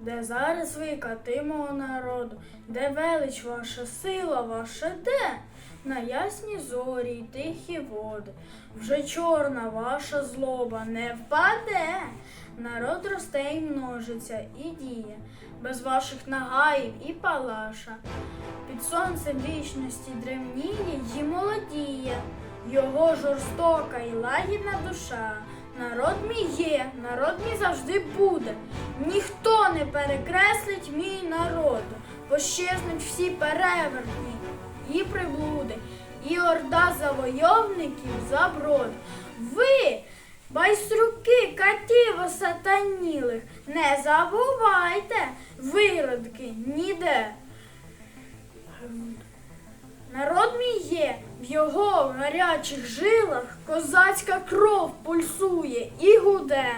де зараз ви кати мого народу, де велич ваша, сила ваша, де? На ясні зорі й тихі води, вже чорна ваша злоба не впаде. Народ росте і множиться, і діє, без ваших нагаїв і палаша. Під сонцем вічності древніє й молодіє, його жорстока і лагідна душа. Народ мій є, народ мій завжди буде. Ніхто перекреслить мій народ, пощезнуть всі перевертні і приблуди, і орда завойовників заброд. Ви, байстрюки, катів осатанілих, не забувайте, виродки ніде. Народ мій є, в його гарячих жилах козацька кров пульсує і гуде.